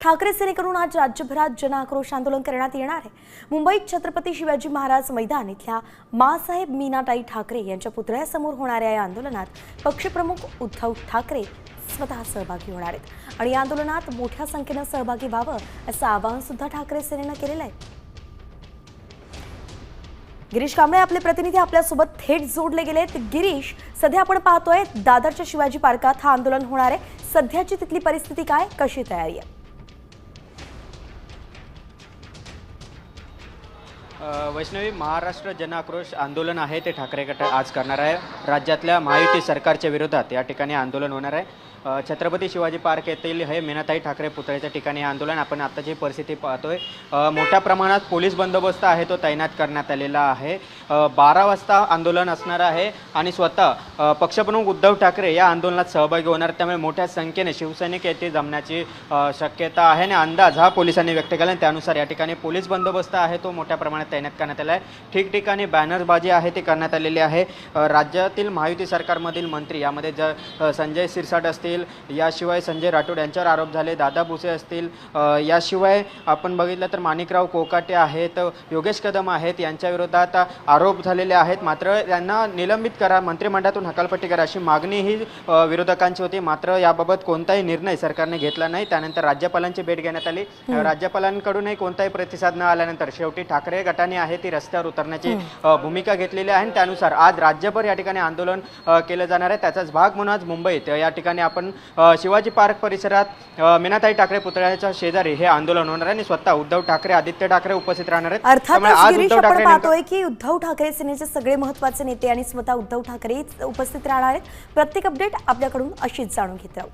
ठाकरे सेनेकडून आज राज्यभरात जनआक्रोश आंदोलन करण्यात येणार आहे. मुंबईत छत्रपती शिवाजी महाराज मैदान इथल्या मासाहेब मीनाताई ठाकरे यांच्या पुतळ्यासमोर होणाऱ्या या आंदोलनात पक्षप्रमुख उद्धव ठाकरे स्वतः सहभागी होणार आहेत. आणि या आंदोलनात मोठ्या संख्येनं सहभागी व्हावं असं आवाहन सुद्धा ठाकरे सेनेनं केलेलं आहे. गिरीश कांबळे आपले प्रतिनिधी आपल्यासोबत थेट जोडले गेलेत गिरीश सध्या आपण पाहतोय दादरच्या शिवाजी पार्कात हा आंदोलन होणार आहे. सध्याची तिथली परिस्थिती काय? कशी तयारी आहे? वैष्णवी महाराष्ट्र जनआक्रोश आंदोलन आहे ते ठाकरे गट आज करणार आहे. राज्यातल्या महायुती सरकारच्या विरोधात या ठिकाणी आंदोलन होणार आहे. छत्रपती शिवाजी पार्क येथील हे मेनाताई ठाकरे पुतळ्याच्या ठिकाणी आंदोलन आपण आताची परिस्थिती पाहतोय मोठ्या प्रमाणात पोलीस बंदोबस्त आहे तो तैनात करण्यात आलेला आहे. बारा वाजता आंदोलन असणार आहे आणि स्वतः पक्षप्रमुख उद्धव ठाकरे या आंदोलनात सहभागी होणार त्यामुळे मोठ्या संख्येने शिवसैनिक येथे जमण्याची शक्यता आहे आणि अंदाज हा पोलिसांनी व्यक्त केला आणि त्यानुसार या ठिकाणी पोलीस बंदोबस्त आहे तो मोठ्या प्रमाणात तैनात करण्यात आला आहे ठिकठिकाणी बॅनरबाजी आहे ती करण्यात आलेली आहे. राज्यातील महायुती सरकारमधील मंत्री यामध्ये ज संजय सिरसाट असतील याशिवाय संजय राठोड यांच्यावर आरोप झाले दादा भुसे असतील याशिवाय आपण बघितलं तर माणिकराव कोकाटे आहेत योगेश कदम आहेत यांच्या विरोधात आरोप झालेले आहेत. मात्र त्यांना निलंबित करा मंत्रिमंडळातून हकालपट्टी करा अशी मागणी ही विरोधकांची होती. मात्र याबाबत कोणताही निर्णय सरकारने घेतला नाही. त्यानंतर राज्यपालांची भेट घेण्यात आली. राज्यपालांकडूनही कोणताही प्रतिसाद न आल्यानंतर शेवटी ठाकरे गटाने आहे ती रस्त्यावर उतरण्याची भूमिका घेतलेली आहे आणि त्यानुसार आज राज्यभर या ठिकाणी आंदोलन केलं जाणार आहे. त्याचाच भाग म्हणून आज मुंबईत या ठिकाणी आपण शिवाजी पार्क परिसरात मीनाताई ठाकरे पुतळ्याच्या शेजारी हे आंदोलन होणार आहे आणि स्वतः उद्धव ठाकरे आदित्य ठाकरे उपस्थित राहणार आहेत. त्यामुळे आज उद्धव ठाकरे पाहतोय की उद्धव ठाकरे सेनेचे सगळे महत्त्वाचे नेते आणि स्वतः उद्धव ठाकरे उपस्थित राहणार आहेत. प्रत्येक अपडेट आपल्याकडून अशीच जाणून घेत राहू.